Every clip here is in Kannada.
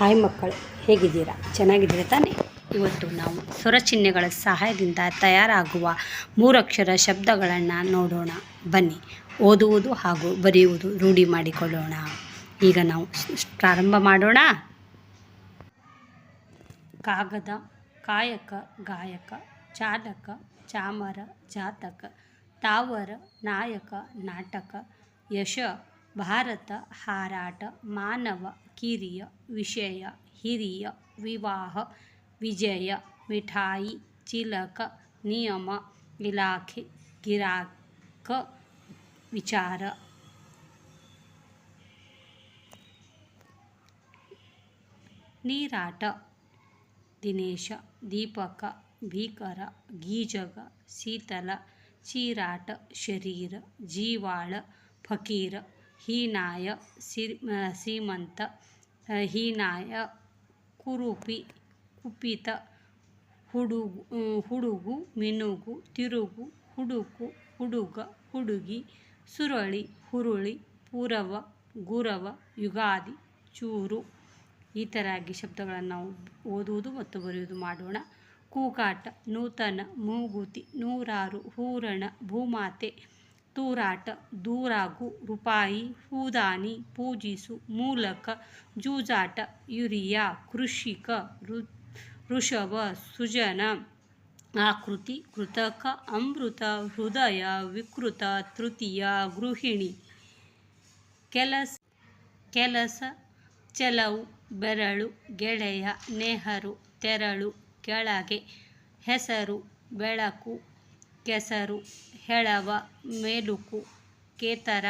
ಹಾಯ್ ಮಕ್ಕಳು ಹೇಗಿದ್ದೀರಾ? ಚೆನ್ನಾಗಿದ್ದೀರಾ ತಾನೇ? ಇವತ್ತು ನಾವು ಸ್ವರಚಿಹ್ನೆಗಳ ಸಹಾಯದಿಂದ ತಯಾರಾಗುವ ಮೂರಕ್ಷರ ಶಬ್ದಗಳನ್ನು ನೋಡೋಣ. ಬನ್ನಿ, ಓದುವುದು ಹಾಗೂ ಬರೆಯುವುದು ರೂಢಿ ಮಾಡಿಕೊಳ್ಳೋಣ. ಈಗ ನಾವು ಪ್ರಾರಂಭ ಮಾಡೋಣ. ಕಾಗದ, ಕಾಯಕ, ಗಾಯಕ, ಚಾಲಕ, ಚಾಮರ, ಜಾತಕ, ತಾವರ, ನಾಯಕ, ನಾಟಕ, ಯಶ, ಭಾರತ, ಹಾರಾಟ, ಮಾನವ ಕಿರಿಯ ವಿಷಯ ಹಿರಿಯ ವಿವಾಹ ವಿಜಯ ಮಿಠಾಯಿ ಚಿಲಕ ನಿಯಮ ಇಲಾಖೆ ಗಿರಾಕ ವಿಚಾರ ನೀರಾಟ ದಿನೇಶ ದೀಪಕ ಭೀಕರ ಗೀಜಗ ಶೀತಲ ಚೀರಾಟ ಶರೀರ ಜೀವಾಳ ಫಕೀರ ಹೀನಾಯ ಸೀಮಂತ ಹೀನಾಯ ಕುರುಪಿ, ಕುಪಿತ, ಹುಡುಗು ಹುಡುಗು, ಮಿನುಗು, ತಿರುಗು, ಹುಡುಕು, ಹುಡುಗ, ಹುಡುಗಿ, ಸುರಳಿ, ಹುರುಳಿ, ಪೂರವ, ಗುರವ, ಯುಗಾದಿ, ಚೂರು ಈ ಥರಾಗಿ ಶಬ್ದಗಳನ್ನು ನಾವು ಓದುವುದು ಮತ್ತು ಬರೆಯುವುದು ಮಾಡೋಣ. ಕೂಕಾಟ ನೂತನ, ಮೂಗುತಿ, ನೂರಾರು, ಹೂರಣ, ಭೂಮಾತೆ ತೂರಾಟ, ದೂರಾಗು, ರೂಪಾಯಿ, ಹೂದಾನಿ, ಪೂಜಿಸು, ಮೂಲಕ, ಜೂಜಾಟ, ಯೂರಿಯಾ, ಕೃಷಿಕ ಋಷಭ, ಸುಜನ, ಆಕೃತಿ, ಕೃತಕ, ಅಮೃತ, ಹೃದಯ, ವಿಕೃತ, ತೃತೀಯ, ಗೃಹಿಣಿ, ಕೆಲಸ ಕೆಲಸ, ಚೆಲವು, ಬೆರಳು, ಗೆಳೆಯ, ನೆಹರು, ತೆರಳು, ಕೆಳಗೆ, ಹೆಸರು, ಬೆಳಕು, ಕೆಸರು ಹೆಳವ ಮೆಲುಕು, ಕೇತರ,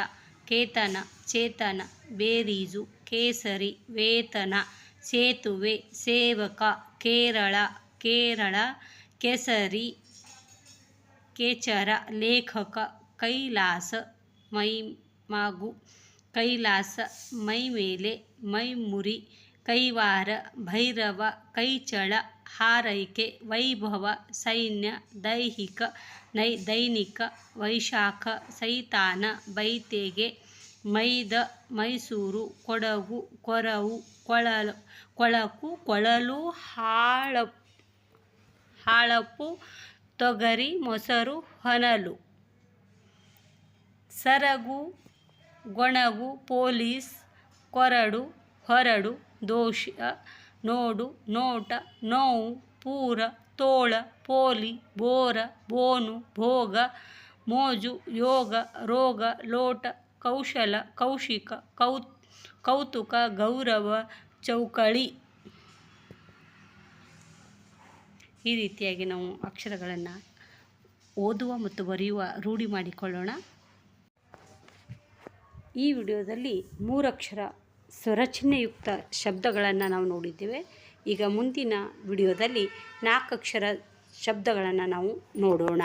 ಕೇತನ, ಚೇತನ, ಬೇರೀಜು, ಕೇಸರಿ, ವೇತನ, ಸೇತುವೆ, ಸೇವಕ, ಕೇರಳ ಕೇರಳ, ಕೆಸರಿ, ಕೇಚರ, ಲೇಖಕ, ಕೈಲಾಸ, ಮೈ ಮಾಗು, ಕೈಲಾಸ ಮೈ ಮೇಲೆ ಮೈಮುರಿ, ಕೈವಾರ, ಭೈರವ, ಕೈಚಳ ಹಾರೈಕೆ, ವೈಭವ, ಸೈನ್ಯ, ದೈಹಿಕ, ನೈ, ದೈನಿಕ, ವೈಶಾಖ, ಸೈತಾನ, ಬೈತೆಗೆ, ಮೈದ, ಮೈಸೂರು, ಕೊಡಗು, ಕೊರವು, ಕೊಳಲು, ಕೊಳಕು, ಕೊಳಲು, ಹಾಳಪ್ ಹಾಳಪ್ಪು ತೊಗರಿ, ಮೊಸರು, ಹೊನಲು. ಸರಗು, ಗೊಣಗು, ಪೊಲೀಸ್, ಕೊರಡು, ಹೊರಡು, ದೋಷ ನೋಡು, ನೋಟ, ನೋವು, ಪೂರ, ತೋಳ, ಪೋಲಿ, ಬೋರ, ಬೋನು, ಭೋಗ, ಮೋಜು, ಯೋಗ, ರೋಗ, ಲೋಟ, ಕೌಶಲ, ಕೌಶಿಕ ಕೌ ಕೌತುಕ, ಗೌರವ, ಚೌಕಳಿ. ಈ ರೀತಿಯಾಗಿ ನಾವು ಅಕ್ಷರಗಳನ್ನು ಓದುವ ಮತ್ತು ಬರೆಯುವ ರೂಢಿ ಮಾಡಿಕೊಳ್ಳೋಣ. ಈ ವಿಡಿಯೋದಲ್ಲಿ ಮೂರಕ್ಷರ ಸ್ವರಚಿಹ್ನೆಯುಕ್ತ ಶಬ್ದಗಳನ್ನು ನಾವು ನೋಡಿದ್ದೇವೆ. ಈಗ ಮುಂದಿನ ವಿಡಿಯೋದಲ್ಲಿ ನಾಲ್ಕಕ್ಷರ ಶಬ್ದಗಳನ್ನು ನಾವು ನೋಡೋಣ.